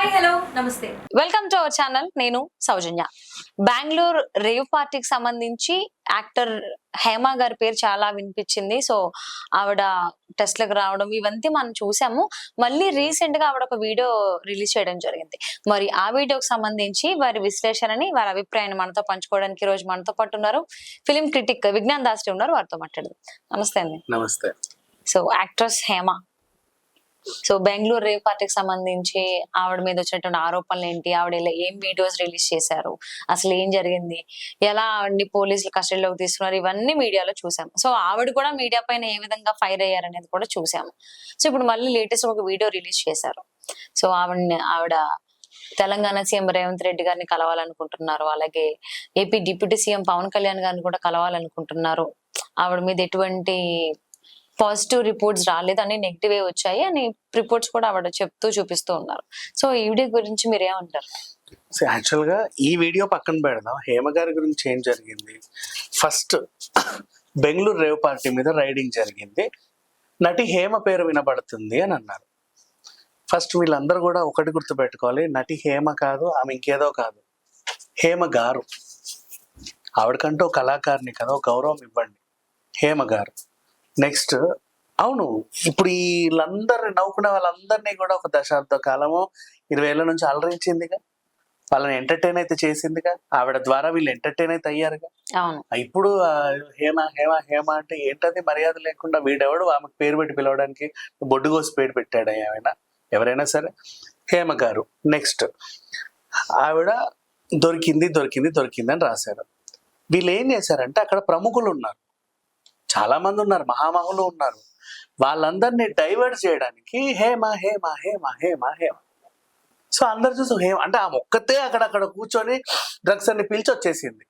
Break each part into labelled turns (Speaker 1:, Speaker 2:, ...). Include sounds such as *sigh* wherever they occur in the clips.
Speaker 1: Hi hello నమస్తే
Speaker 2: welcome to our channel నేను Soujanya. Bengaluru rave పార్టీకి సంబంధించి యాక్టర్ హేమ గారి పేరు చాలా వినిపించింది. సో ఆవిడ టెస్ట్లకు రావడం ఇవంతా మనం చూసాము. మళ్ళీ రీసెంట్గా ఆవిడ ఒక వీడియో రిలీజ్ చేయడం జరిగింది. మరి ఆ వీడియోకి సంబంధించి వారి విశ్లేషణని వారి అభిప్రాయాన్ని మనతో పంచుకోవడానికి ఈ రోజు మనతో పాటు ఉన్నారు ఫిలిం క్రిటిక్ విజ్ఞాన్ దాస్టి ఉన్నారు. వారితో మాట్లాడదాం. నమస్తే అండి.
Speaker 3: నమస్తే.
Speaker 2: So actress Hema. So Bengaluru rave పార్టీకి సంబంధించి ఆవిడ మీద వచ్చినటువంటి ఆరోపణలు ఏంటి? ఆవిడ ఏం వీడియోస్ రిలీజ్ చేశారు? అసలు ఏం జరిగింది? ఎలా ఆవిడని పోలీసులు కస్టడీలోకి తీసుకున్నారు? ఇవన్నీ మీడియాలో చూసాము సో ఆవిడ కూడా మీడియా పైన ఏ విధంగా ఫైర్ అయ్యారు అనేది కూడా చూసాము సో ఇప్పుడు మళ్ళీ లేటెస్ట్ ఒక వీడియో రిలీజ్ చేశారు. సో ఆవిడని ఆవిడ తెలంగాణ సీఎం రేవంత్ రెడ్డి గారిని కలవాలనుకుంటున్నారు. అలాగే AP deputy CM Pawan Kalyan గారిని కూడా కలవాలనుకుంటున్నారు. ఆవిడ మీద ఎటువంటి పాజిటివ్ రిపోర్ట్స్ రాలేదు అని నెగిటివ్ వచ్చాయి అని రిపోర్ట్స్ కూడా ఆవిడ చెప్తూ చూపిస్తూ ఉన్నారు. సో ఈ వీడియో గురించి మీరు ఏమంటారు?
Speaker 3: సో యాక్చువల్గా ఈ వీడియో పక్కన పెడదాం. హేమ గారి గురించి ఏం జరిగింది? ఫస్ట్ బెంగళూరు రేవ్ పార్టీ మీద రైడింగ్ జరిగింది. నటి హేమ పేరు వినబడుతుంది అని అన్నారు. ఫస్ట్ వీళ్ళందరూ కూడా ఒకటి గుర్తుపెట్టుకోవాలి. నటి హేమ కాదు ఆమె ఇంకేదో కాదు. హేమ గారు. ఆవిడకంటూ కళాకారిని కదా ఒక గౌరవం ఇవ్వండి. హేమ గారు. నెక్స్ట్ అవును ఇప్పుడు వీళ్ళందరిని నవ్వుకునే వాళ్ళందరినీ కూడా ఒక దశాబ్ద కాలము ఇరవై ఏళ్ళ నుంచి అలరించిందిగా. వాళ్ళని ఎంటర్టైన్ అయితే చేసిందిగా. ఆవిడ ద్వారా వీళ్ళు ఎంటర్టైన్ అయితే అయ్యారుగా. ఇప్పుడు హేమ హేమ హేమ అంటే ఏంటది? మర్యాద లేకుండా వీడెవడు? ఆమెకు పేరు పెట్టి పిలవడానికి బొడ్డు కోసి పేరు పెట్టాడు ఏమైనా? ఎవరైనా సరే. హేమ గారు నెక్స్ట్. ఆవిడ దొరికింది దొరికింది దొరికింది అని రాశారు. వీళ్ళు ఏం చేశారంటే అక్కడ ప్రముఖులు ఉన్నారు చాలా మంది ఉన్నారు మహామహులు ఉన్నారు. వాళ్ళందరినీ డైవర్ట్ చేయడానికి హేమ హేమ హేమ హేమ హేమ. సో అందరు చూసి హేమ అంటే ఆ ఒక్కతే అక్కడక్కడ కూర్చొని డ్రగ్స్ అన్ని పిలిచి వచ్చేసింది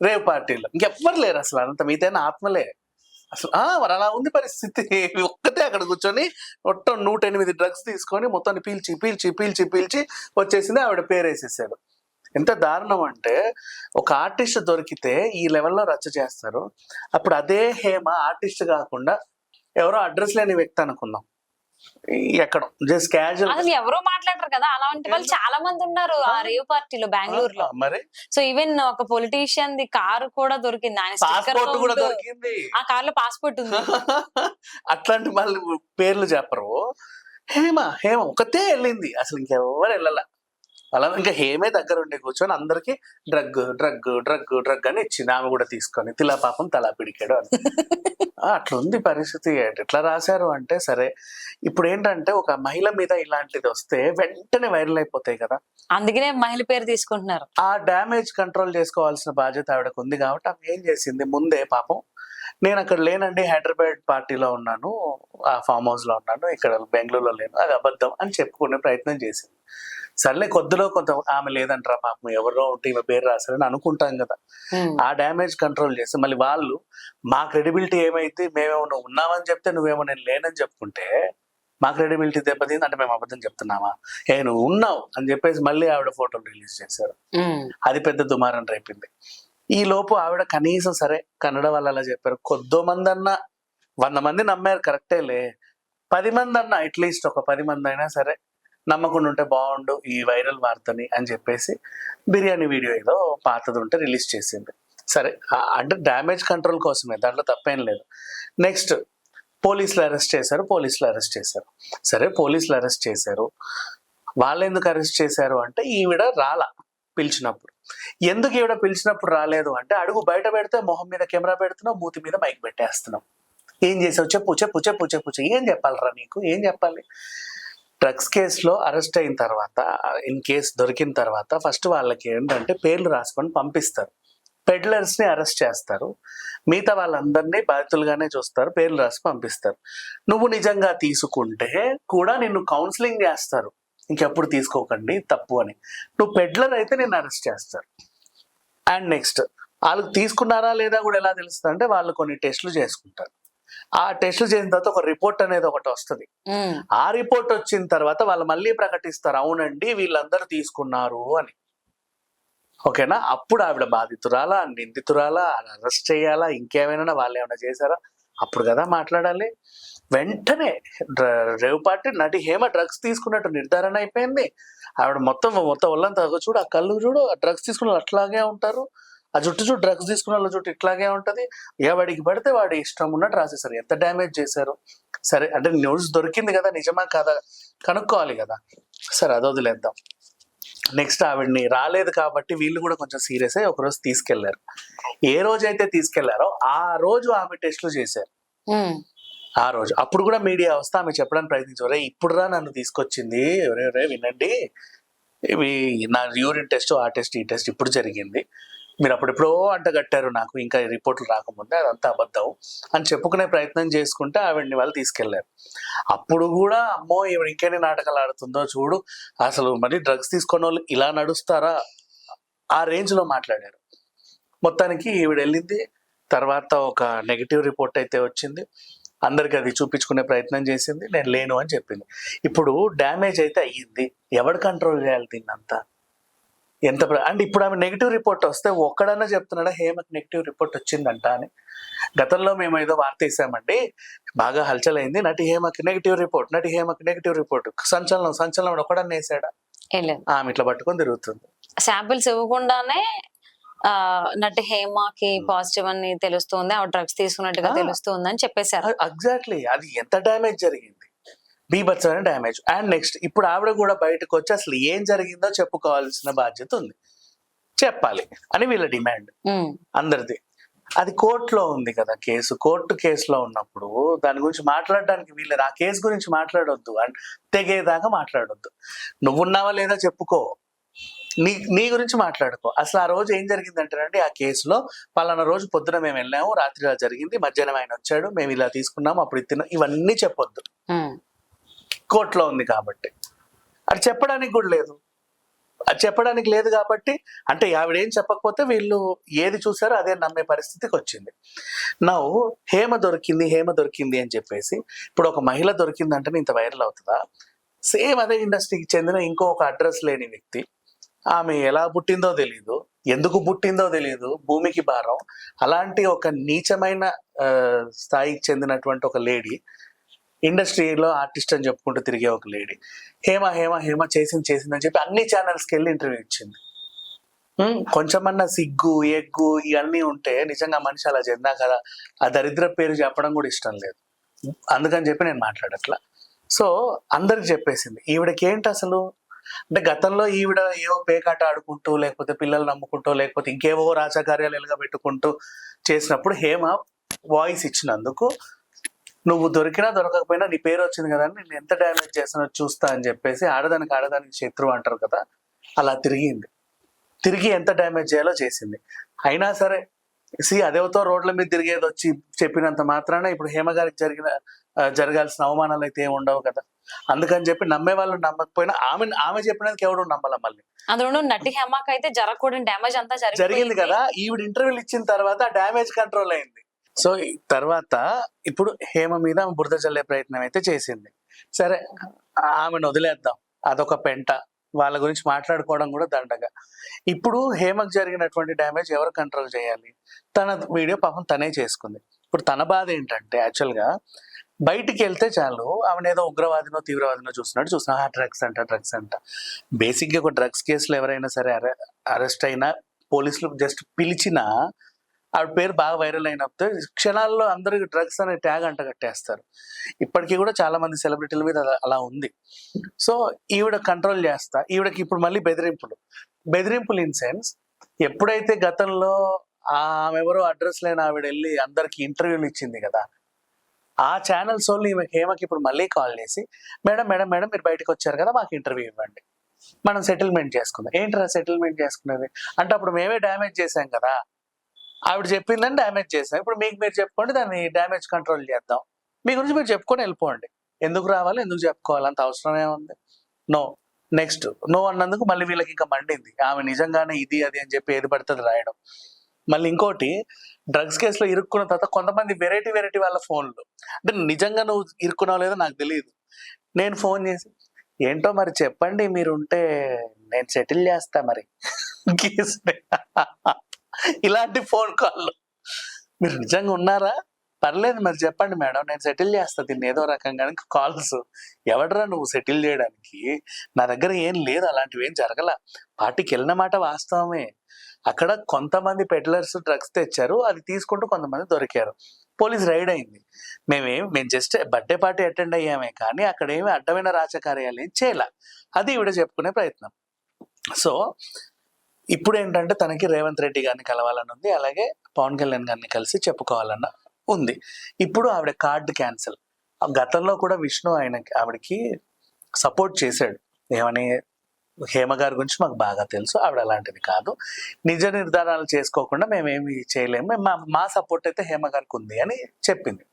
Speaker 3: రేవ్ పార్టీలో. ఇంకెవ్వరు లేరు అసలు అంత మీదైనా ఆత్మలే. అసలు ఆ మరి అలా ఉంది పరిస్థితి. ఒక్కతే అక్కడ కూర్చొని మొత్తం నూట ఎనిమిది డ్రగ్స్ తీసుకొని మొత్తాన్ని పీల్చి పీల్చి పీల్చి పీల్చి వచ్చేసింది ఆవిడ పేరు వేసేసాడు ఎంత దారుణం అంటే ఒక ఆర్టిస్ట్ దొరికితే ఈ లెవెల్లో రచ్చ చేస్తారు. అప్పుడు అదే హేమ ఆర్టిస్ట్ కాకుండా ఎవరో అడ్రస్ లేని వ్యక్తి అనుకుందాం. ఎక్కడ జస్ట్ క్యాజువల్
Speaker 2: అసలు ఎవరో మాట్లాడరు కదా అలాంటి వాళ్ళు చాలా మంది ఉన్నారు ఆ. రేవ్ పార్టీలో బెంగళూరులో.
Speaker 3: మరి?
Speaker 2: సో ఈవెన్ ఒక పొలిటీషియన్ ది కారు కూడా దొరికింది ఆయన
Speaker 3: పాస్పోర్ట్ కూడా దొరికింది.
Speaker 2: ఆ కార్లో పాస్పోర్ట్ ఉంది. *laughs*
Speaker 3: అట్లాంటి మళ్ళీ పేర్లు చెప్పరు. హేమ హేమ ఒకతే వెళ్ళింది. అసలు ఇంకెవరు వెళ్ళాల. అలా ఇంకా హేమే దగ్గర ఉండి కూర్చొని అందరికి డ్రగ్ డ్రగ్ డ్రగ్ డ్రగ్ అని ఇచ్చింది. ఆమె కూడా తీసుకొని తిలా పాపం తలా పిడికాడు అని. *laughs* ఆ, అట్లా ఉంది పరిస్థితి ఎట్లా రాశారు అంటే సరే ఇప్పుడు ఏంటంటే ఒక మహిళ మీద ఇలాంటిది వస్తే వెంటనే వైరల్ అయిపోతాయి కదా.
Speaker 2: అందుకనే మహిళ పేరు తీసుకుంటున్నారు.
Speaker 3: ఆ డ్యామేజ్ కంట్రోల్ చేసుకోవాల్సిన బాధ్యత ఆవిడకు ఉంది కాబట్టి ఆమె ఏం చేసింది? ముందే పాపం నేను అక్కడ లేనండి హైదరాబాద్ పార్టీలో ఉన్నాను ఆ ఫామ్ హౌస్లో ఉన్నాను ఇక్కడ బెంగళూరులో లేను అది అబద్ధం అని చెప్పుకునే ప్రయత్నం చేసింది. సర్లే కొద్దిలో కొంత ఆమె లేదంటారా పాపం ఎవరో ఉంటే ఈమె పేరు రాశారని అనుకుంటాం కదా. ఆ డ్యామేజ్ కంట్రోల్ చేసి మళ్ళీ వాళ్ళు మా క్రెడిబిలిటీ ఏమైతే మేమేమో ఉన్నామని చెప్తే నువ్వేమో నేను లేనని చెప్పుకుంటే మా క్రెడిబిలిటీ దెబ్బతింది అంటే మేము అబద్ధం చెప్తున్నామా? ఏ నువ్వు ఉన్నావు అని చెప్పేసి మళ్ళీ ఆవిడ ఫోటోలు రిలీజ్ చేశారు. అది పెద్ద దుమారం రేపింది. ఈ లోపు ఆవిడ కనీసం సరే కన్నడ వాళ్ళు అలా చెప్పారు కొద్దో మంది అన్న వంద మంది నమ్మారు కరెక్టేలే. పది మంది అన్న అట్లీస్ట్ ఒక పది మంది అయినా సరే నమ్మకుండా ఉంటే బాగుండు ఈ వైరల్ వార్తని అని చెప్పేసి బిర్యానీ వీడియో ఏదో పాతది ఉంటే రిలీజ్ చేసింది. సరే అంటే డ్యామేజ్ కంట్రోల్ కోసమే దాంట్లో తప్పేం లేదు. నెక్స్ట్ పోలీసులు అరెస్ట్ చేశారు పోలీసులు అరెస్ట్ చేశారు. సరే పోలీసులు అరెస్ట్ చేశారు. వాళ్ళు ఎందుకు అరెస్ట్ చేశారు అంటే ఈవిడ రాల పిలిచినప్పుడు. ఎందుకు ఈవిడ పిలిచినప్పుడు రాలేదు అంటే అడుగు బయట పెడితే మొహం మీద కెమెరా పెడుతున్నావు మూతి మీద మైక్ పెట్టేస్తున్నావు. ఏం చేసావు? చెప్పు చెప్పు చెప్పు చెప్పు చెప్పు. ఏం చెప్పాలరా నీకు? ఏం చెప్పాలి? డ్రగ్స్ కేసులో అరెస్ట్ అయిన తర్వాత ఇన్ కేసు దొరికిన తర్వాత ఫస్ట్ వాళ్ళకి ఏంటంటే పేర్లు రాసుకొని పంపిస్తారు. పెడ్లర్స్ని అరెస్ట్ చేస్తారు. మిగతా వాళ్ళందరినీ బాధితులుగానే చూస్తారు. పేర్లు రాసి పంపిస్తారు. నువ్వు నిజంగా తీసుకుంటే కూడా నిన్ను కౌన్సిలింగ్ చేస్తారు. ఇంకెప్పుడు తీసుకోకండి తప్పు అని. నువ్వు పెడ్లర్ అయితే నేను అరెస్ట్ చేస్తారు. అండ్ నెక్స్ట్ వాళ్ళు తీసుకున్నారా లేదా కూడా ఎలా తెలుస్తుంది అంటే వాళ్ళు కొన్ని టెస్టులు చేసుకుంటారు. ఆ టెస్టులు చేసిన తర్వాత ఒక రిపోర్ట్ అనేది ఒకటి వస్తుంది. ఆ రిపోర్ట్ వచ్చిన తర్వాత వాళ్ళు మళ్ళీ ప్రకటిస్తారు అవునండి వీళ్ళందరూ తీసుకున్నారు అని. ఓకేనా? అప్పుడు ఆవిడ బాధితురాలా నిందితురాలా అరెస్ట్ చేయాలా ఇంకేమైనా వాళ్ళు ఏమైనా చేశారా? అప్పుడు కదా మాట్లాడాలి. వెంటనే డ్ర- రేవ్ పార్టీ నటి హేమ డ్రగ్స్ తీసుకున్నట్టు నిర్ధారణ అయిపోయింది. ఆవిడ మొత్తం మొత్తం ఒళ్ళంతా చూడు ఆ కళ్ళు చూడు ఆ డ్రగ్స్ తీసుకున్న అట్లాగే ఉంటారు. ఆ జుట్టు చూడు డ్రగ్స్ తీసుకున్న వాళ్ళ జుట్టు ఇట్లాగే ఉంటది. ఎవడికి పడితే వాడి ఇష్టం ఉన్నట్టు రాసేసారు. ఎంత డ్యామేజ్ చేశారు? సరే అంటే న్యూస్ దొరికింది కదా నిజమా కాదా కనుక్కోవాలి కదా. సరే అది వదిలేద్దాం. నెక్స్ట్ ఆవిడ్ని రాలేదు కాబట్టి వీళ్ళు కూడా కొంచెం సీరియస్ అయ్యి ఒకరోజు తీసుకెళ్ళారు. ఏ రోజు అయితే తీసుకెళ్ళారో ఆ రోజు ఆమె టెస్టులు చేశారు. ఆ రోజు. అప్పుడు కూడా మీడియా వస్తే ఆమె చెప్పడానికి ప్రయత్నించారు. "ఒరేయ్, ఇప్పుడు రా నన్ను తీసుకొచ్చింది. ఒరే వినండి. ఇవి నా యూరిన్ టెస్ట్ ఆ టెస్ట్ ఈ టెస్ట్ ఇప్పుడు జరిగింది. మీరు అప్పుడెప్పుడో అంటగట్టారు నాకు ఇంకా రిపోర్ట్లు రాకముందే అదంతా అబద్ధం అని చెప్పుకునే ప్రయత్నం చేసుకుంటే ఆవిడ్ని వాళ్ళు తీసుకెళ్ళారు. అప్పుడు కూడా అమ్మో ఈవిడ ఇంకేనే నాటకాలు ఆడుతుందో చూడు అసలు మరి డ్రగ్స్ తీసుకున్న వాళ్ళు ఇలా నడుస్తారా? ఆ రేంజ్లో మాట్లాడారు. మొత్తానికి ఈవిడ వెళ్ళింది తర్వాత ఒక నెగిటివ్ రిపోర్ట్ అయితే వచ్చింది. అందరికి అది చూపించుకునే ప్రయత్నం చేసింది. నేను లేను అని చెప్పింది. ఇప్పుడు డ్యామేజ్ అయితే అయ్యింది. ఎవడు కంట్రోల్ చేయాలి దీన్ని అంతా ఎంత అంటే ఇప్పుడు ఆమె నెగిటివ్ రిపోర్ట్ వస్తే ఒక్కడన్నా చెప్తున్నాడా హేమకి నెగిటివ్ రిపోర్ట్ వచ్చిందంట అని. గతంలో మేము ఏదో వార్త వేసామండి బాగా హల్చల్ అయింది నటి హేమకి నెగిటివ్ రిపోర్ట్ నటి హేమకి నెగిటివ్ రిపోర్ట్ సంచలనం సంచలనం ఒకడన్నా వేసాడా?
Speaker 2: ఏం లేదు.
Speaker 3: ఆమె ఇట్లా పట్టుకొని తిరుగుతుంది.
Speaker 2: శాంపిల్స్ ఇవ్వకుండానే ఆ నటి హేమకి పాజిటివ్ అని తెలుస్తుంది ఆవిడ డ్రగ్స్ తీసుకున్నట్టుగా. తెలుస్తుంది అని చెప్పేశారు.
Speaker 3: ఎగ్జాక్ట్లీ అది ఎంత డ్యామేజ్ జరిగింది? బీభత్సమైన డ్యామేజ్. అండ్ నెక్స్ట్ ఇప్పుడు ఆవిడ కూడా బయటకు వచ్చి అసలు ఏం జరిగిందో చెప్పుకోవాల్సిన బాధ్యత ఉంది. చెప్పాలి అని వీళ్ళ డిమాండ్. అందరిది. అది కోర్టులో ఉంది కదా కేసు. కోర్టు కేసులో ఉన్నప్పుడు దాని గురించి మాట్లాడడానికి వీళ్ళది. ఆ కేసు గురించి మాట్లాడొద్దు. అండ్ తెగేదాకా మాట్లాడొద్దు. నువ్వున్నావా లేదా చెప్పుకో. నీ నీ గురించి మాట్లాడుకో. అసలు ఆ రోజు ఏం జరిగిందంటేనండి ఆ కేసులో పలానా రోజు పొద్దున మేము వెళ్ళాము రాత్రి ఇలా జరిగింది మధ్యాహ్నం ఆయన వచ్చాడు మేము ఇలా తీసుకున్నాము అప్పుడు తిన్నాం ఇవన్నీ చెప్పొద్దు. కోర్టులో ఉంది కాబట్టి. అది చెప్పడానికి కూడా లేదు. అది చెప్పడానికి లేదు కాబట్టి అంటే ఆవిడ ఏం చెప్పకపోతే వీళ్ళు ఏది చూసారో అదే నమ్మే పరిస్థితికి వచ్చింది. నా హేమ దొరికింది హేమ దొరికింది అని చెప్పేసి ఇప్పుడు ఒక మహిళ దొరికిందంటే ఇంత వైరల్ అవుతుందా? సేమ్ అదే ఇండస్ట్రీకి చెందిన ఇంకో ఒక అడ్రస్ లేని వ్యక్తి ఆమె ఎలా పుట్టిందో తెలియదు ఎందుకు పుట్టిందో తెలియదు భూమికి భారం అలాంటి ఒక నీచమైన స్థాయికి చెందినటువంటి ఒక లేడీ ఇండస్ట్రీలో ఆర్టిస్ట్ అని చెప్పుకుంటూ తిరిగే ఒక లేడీ. హేమ హేమ హేమ చేసింది చేసింది అని చెప్పి అన్ని ఛానల్స్కి వెళ్ళి ఇంటర్వ్యూ ఇచ్చింది. కొంచెమన్నా సిగ్గు ఎగ్గు ఇవన్నీ ఉంటే నిజంగా మనిషి అలా చెందా కదా? ఆ దరిద్ర పేరు చెప్పడం కూడా ఇష్టం లేదు. అందుకని చెప్పి నేను మాట్లాడట్లా. సో అందరికి చెప్పేసింది. ఈవిడకి ఏంటి అసలు? అంటే గతంలో ఈవిడ ఏవో పేకాట ఆడుకుంటూ లేకపోతే పిల్లలు నమ్ముకుంటూ లేకపోతే ఇంకేవో రాజకార్యాలు పెట్టుకుంటూ చేసినప్పుడు హేమ వాయిస్ ఇచ్చినందుకు నువ్వు దొరికినా దొరకకపోయినా నీ పేరు వచ్చింది కదా అని నేను ఎంత డ్యామేజ్ చేస్తానో చూస్తా అని చెప్పేసి ఆడదానికి ఆడదానికి శత్రువు అంటారు కదా అలా తిరిగింది. తిరిగి ఎంత డ్యామేజ్ చేయాలో చేసింది. అయినా సరే సి అదేవతో రోడ్ల మీద తిరిగేది వచ్చి చెప్పినంత మాత్రాన ఇప్పుడు హేమ గారికి జరిగిన జరగాల్సిన అవమానాలు అయితే ఏమి ఉండవు కదా. అందుకని చెప్పి నమ్మే వాళ్ళు నమ్మకపోయినా ఆమె ఆమె చెప్పినందుకు ఎవడు నమ్మాల మళ్ళీ.
Speaker 2: అందులో నటి హేమకి అయితే జరగకూడని డ్యామేజ్ అంతా
Speaker 3: జరిగింది
Speaker 2: జరిగింది
Speaker 3: కదా ఈవిడ ఇంటర్వ్యూలు ఇచ్చిన తర్వాత డ్యామేజ్ కంట్రోల్ అయింది. సో తర్వాత ఇప్పుడు హేమ మీద ఆమె బురద చల్లే ప్రయత్నం అయితే చేసింది. సరే ఆమెను వదిలేద్దాం. అదొక పెంట. వాళ్ళ గురించి మాట్లాడుకోవడం కూడా దండగా. ఇప్పుడు హేమకు జరిగినటువంటి డ్యామేజ్ ఎవరు కంట్రోల్ చేయాలి? తన వీడియో పాపం తనే చేసుకుంది. ఇప్పుడు తన బాధ ఏంటంటే యాక్చువల్గా బయటికి వెళ్తే చాలు ఆమెను ఏదో ఉగ్రవాదినో తీవ్రవాదినో చూసినట్టు ఆ డ్రగ్స్ అంట డ్రగ్స్ అంట. బేసిక్గా ఒక డ్రగ్స్ కేసులో ఎవరైనా సరే అరెస్ట్ అయినా పోలీసులు జస్ట్ పిలిచినా ఆవిడ పేరు బాగా వైరల్ అయినప్పుడు క్షణాల్లో అందరికి డ్రగ్స్ అనే ట్యాగ్ అంట కట్టేస్తారు. ఇప్పటికీ కూడా చాలా మంది సెలబ్రిటీల మీద అలా- ఉంది. సో ఈవిడ కంట్రోల్ చేస్తా. ఈవిడకి ఇప్పుడు మళ్ళీ బెదిరింపులు. బెదిరింపులు ఇన్ సెన్స్ ఎప్పుడైతే గతంలో ఆమె ఎవరో అడ్రస్ లేని ఆవిడ వెళ్ళి అందరికి ఇంటర్వ్యూలు ఇచ్చింది కదా ఆ ఛానల్స్ వాళ్ళు ఈమె హేమకి ఇప్పుడు మళ్ళీ కాల్ చేసి మేడం మేడం మేడం మీరు బయటకు వచ్చారు కదా మాకు ఇంటర్వ్యూ ఇవ్వండి. మనం సెటిల్మెంట్ చేసుకుందాం. ఏంట్రా సెటిల్మెంట్ చేసుకునేది? అంటే అప్పుడు మేమే డ్యామేజ్ చేసాం కదా. ఆవిడ చెప్పిందని డ్యామేజ్ చేసాం ఇప్పుడు మీకు మీరు చెప్పుకోండి దాన్ని డ్యామేజ్ కంట్రోల్ చేద్దాం. మీ గురించి మీరు చెప్పుకొని వెళ్ళిపోండి. ఎందుకు రావాలి ఎందుకు చెప్పుకోవాలి అంత అవసరం ఏముంది నో నెక్స్ట్ నో అన్నందుకు మళ్ళీ వీళ్ళకి ఇంకా మండింది. ఆమె నిజంగానే ఇది అది అని చెప్పి ఏది పడుతుంది రాయడం. మళ్ళీ ఇంకోటి డ్రగ్స్ కేసులో ఇరుక్కున్న తర్వాత కొంతమంది వెరైటీ వెరైటీ వాళ్ళ ఫోన్లు అంటే నిజంగా నువ్వు ఇరుక్కున్నావు లేదో నాకు తెలియదు నేను ఫోన్ చేసి ఏంటో మరి చెప్పండి మీరు ఉంటే నేను సెటిల్ చేస్తా మరి. *laughs* కేసు ఇలాంటి ఫోన్ కాల్ మీరు నిజంగా ఉన్నారా? పర్లేదు మరి చెప్పండి మేడం నేను సెటిల్ చేస్తా దీన్ని ఏదో రకంగా. కాల్స్. ఎవడరా నువ్వు సెటిల్ చేయడానికి? నా దగ్గర ఏం లేదు అలాంటివి ఏం జరగల. పార్టీకి వెళ్ళిన మాట వాస్తవమే. అక్కడ కొంతమంది పెడ్లర్స్ డ్రగ్స్ తెచ్చారు అది తీసుకుంటూ కొంతమంది దొరికారు. పోలీస్ రైడ్ అయింది. మేమేం మేము జస్ట్ బర్త్డే పార్టీ అటెండ్ అయ్యామే కానీ అక్కడ ఏమి అడ్డమైన రాజకార్యాలు ఏం చేయాల. అది ఇవిడ చెప్పుకునే ప్రయత్నం. సో ఇప్పుడు ఏంటంటే తనకి రేవంత్ రెడ్డి గారిని కలవాలని ఉంది అలాగే పవన్ కళ్యాణ్ గారిని కలిసి చెప్పుకోవాలన్న ఉంది. ఇప్పుడు ఆవిడ కార్డు క్యాన్సిల్. గతంలో కూడా విష్ణు ఆయన ఆవిడకి సపోర్ట్ చేశాడు. ఏమని హేమ గారి గురించి మాకు బాగా తెలుసు ఆవిడ అలాంటిది కాదు. నిజ నిర్ధారాలు చేసుకోకుండా మేమేమి చేయలేము. మా మా సపోర్ట్ అయితే హేమ గారికి ఉంది అని చెప్పింది.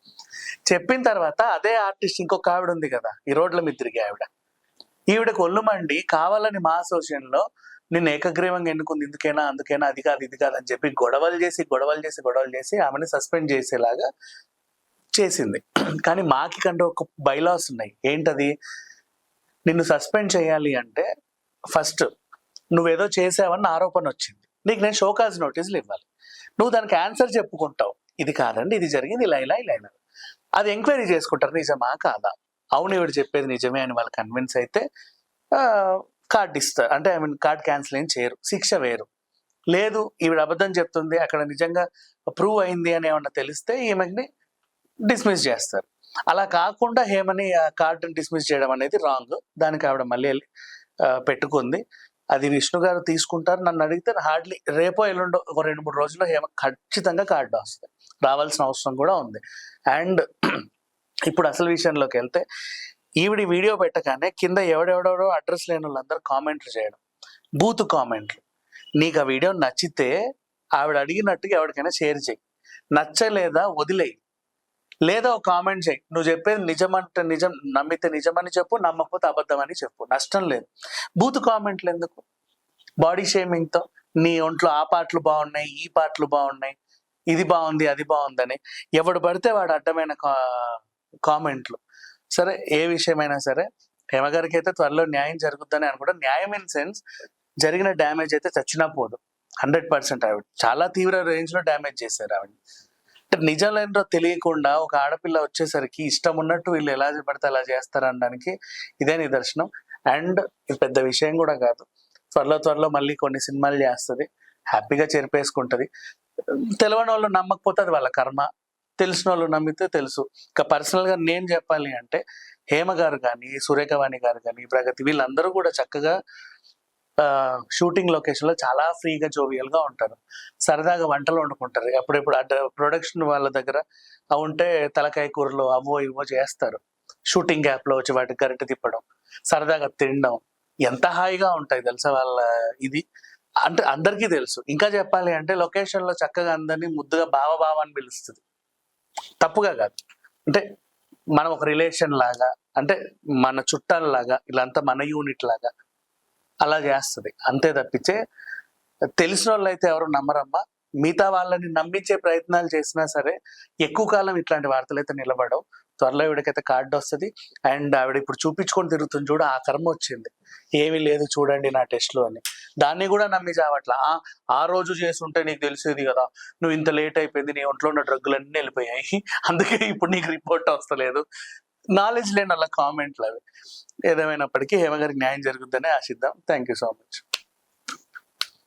Speaker 3: చెప్పిన తర్వాత అదే ఆర్టిస్ట్ ఇంకొక ఆవిడ ఉంది కదా ఈ రోడ్ల మీద ఆవిడ. ఈవిడకు ఒళ్ళు మండి కావాలని మా అసోసియేషన్లో నిన్ను ఏకగ్రీవంగా ఎన్నుకుంది ఎందుకైనా అందుకైనా అది కాదు ఇది కాదు అని చెప్పి గొడవలు చేసి గొడవలు చేసి గొడవలు చేసి ఆమెని సస్పెండ్ చేసేలాగా చేసింది. కానీ మాకి కంటే ఒక బైలాస్ ఉన్నాయి. ఏంటది? నిన్ను సస్పెండ్ చేయాలి అంటే ఫస్ట్ నువ్వేదో చేసావన్న ఆరోపణ వచ్చింది. నీకు నేను షోకాజ్ నోటీసులు ఇవ్వాలి. నువ్వు దానికి ఆన్సర్ చెప్పుకుంటావు. ఇది కాదండి ఇది జరిగింది ఇలా ఇలా ఇలా ఇలా. అది ఎంక్వైరీ చేసుకుంటారు. నిజమా? కాదా? అవును ఇవి చెప్పేది నిజమే అని వాళ్ళు కన్విన్స్ అయితే కార్డ్ ఇస్తారు అంటే ఐ మీన్ కార్డ్ క్యాన్సిల్ ఏం చేయరు. శిక్ష వేరు. లేదు ఈవిడ అబద్ధం చెప్తుంది అక్కడ నిజంగా ప్రూవ్ అయింది అని ఏమన్నా తెలిస్తే ఈమెని డిస్మిస్ చేస్తారు. అలా కాకుండా హేమని ఆ కార్డుని డిస్మిస్ చేయడం అనేది రాంగ్. దానికి ఆవిడ మళ్ళీ వెళ్ళి పెట్టుకుంది. అది విష్ణు గారు తీసుకుంటారు. నన్ను అడిగితే హార్డ్లీ రేపో ఎల్లుండో ఒక రెండు మూడు రోజుల్లో హేమ ఖచ్చితంగా కార్డు వస్తుంది రావాల్సిన అవసరం కూడా ఉంది. అండ్ ఇప్పుడు అసలు విషయంలోకి వెళ్తే ఈవిడి వీడియో పెట్టగానే కింద ఎవడెవడెవడో అడ్రస్ లేని వాళ్ళందరూ కామెంట్లు చేయడం. బూత్ కామెంట్లు. నీకు ఆ వీడియో నచ్చితే ఆవిడ అడిగినట్టుగా ఎవరికైనా షేర్ చేయి. నచ్చలేదా వదిలేయి. లేదా ఒక కామెంట్ చేయి. నువ్వు చెప్పేది నిజమంటే నిజం నమ్మితే నిజమని చెప్పు నమ్మకపోతే అబద్ధమని చెప్పు. నష్టం లేదు. బూత్ కామెంట్లు ఎందుకు? బాడీ షేమింగ్తో నీ ఒంట్లో ఆ పాటలు బాగున్నాయి ఈ పాటలు బాగున్నాయి ఇది బాగుంది అది బాగుందని ఎవడు పడితే వాడు అడ్డమైన కా- కామెంట్లు. సరే ఏ విషయమైనా సరే హేమగారికి అయితే త్వరలో న్యాయం జరుగుద్దని అనుకుంటా. న్యాయం ఇన్ సెన్స్ జరిగిన డ్యామేజ్ అయితే చచ్చినా పోదు. హండ్రెడ్ పర్సెంట్ ఆవిడ. చాలా తీవ్ర రేంజ్లో డ్యామేజ్ చేశారు ఆవిడ. అంటే నిజాలేంటో తెలియకుండా ఒక ఆడపిల్ల వచ్చేసరికి ఇష్టం ఉన్నట్టు వీళ్ళు ఎలా పడితే అలా చేస్తారు అనడానికి ఇదే నిదర్శనం. అండ్ ఇది పెద్ద విషయం కూడా కాదు. త్వరలో త్వరలో మళ్ళీ కొన్ని సినిమాలు చేస్తుంది. హ్యాపీగా చెరిపేసుకుంటది. తెలవని వాళ్ళు నమ్మకపోతే అది వాళ్ళ కర్మ. తెలిసిన వాళ్ళు నమ్మితే తెలుసు. ఇంకా పర్సనల్గా నేను చెప్పాలి అంటే హేమ గారు కానీ సురేఖవాణి గారు కానీ ప్రగతి వీళ్ళందరూ కూడా చక్కగా షూటింగ్ లొకేషన్లో చాలా ఫ్రీగా జోవియల్గా ఉంటారు. సరదాగా వంటలు వండుకుంటారు. అప్పుడప్పుడు అడ్డ ప్రొడక్షన్ వాళ్ళ దగ్గర అవి ఉంటే తలకాయ కూరలు అవో ఇవో చేస్తారు. షూటింగ్ గ్యాప్లో వచ్చి వాటికి గరిటె తిప్పడం సరదాగా తినడం ఎంత హాయిగా ఉంటాయి తెలుసా వాళ్ళ ఇది? అంటే అందరికీ తెలుసు. ఇంకా చెప్పాలి అంటే లొకేషన్లో చక్కగా అందరినీ ముద్దుగా బావ బావ అని పిలుస్తుంది. తప్పుగా కాదు. అంటే మనం ఒక రిలేషన్ లాగా అంటే మన చుట్టాలలాగా ఇలా ఇలాంతా మన యూనిట్ లాగా అలా చేస్తుంది. అంతే తప్పించే తెలిసిన వాళ్ళు అయితే ఎవరు నమ్మరమ్మా. మిగతా వాళ్ళని నమ్మించే ప్రయత్నాలు చేసినా సరే ఎక్కువ కాలం ఇట్లాంటి వార్తలు అయితే నిలబడవు. త్వరలో ఇవిడకైతే కార్డు వస్తుంది. అండ్ ఆవిడ ఇప్పుడు చూపించుకొని తిరుగుతుంది చూడ ఆ కర్మ వచ్చింది. ఏమీ లేదు చూడండి నా టెస్ట్లో అని. దాన్ని కూడా నమ్మి చావట్లా? ఆ రోజు చేస్తుంటే నీకు తెలిసేది కదా? నువ్వు ఇంత లేట్ అయిపోయింది నీ ఒంట్లో ఉన్న డ్రగ్గులన్నీ వెళ్ళిపోయాయి. *laughs* అందుకే ఇప్పుడు నీకు రిపోర్ట్ వస్తలేదు. నాలెడ్జ్ లేని అలా కామెంట్లు అవి. ఏదేమైనప్పటికీ హేమ గారికి న్యాయం జరుగుద్దని ఆశిద్దాం. Thank you so much.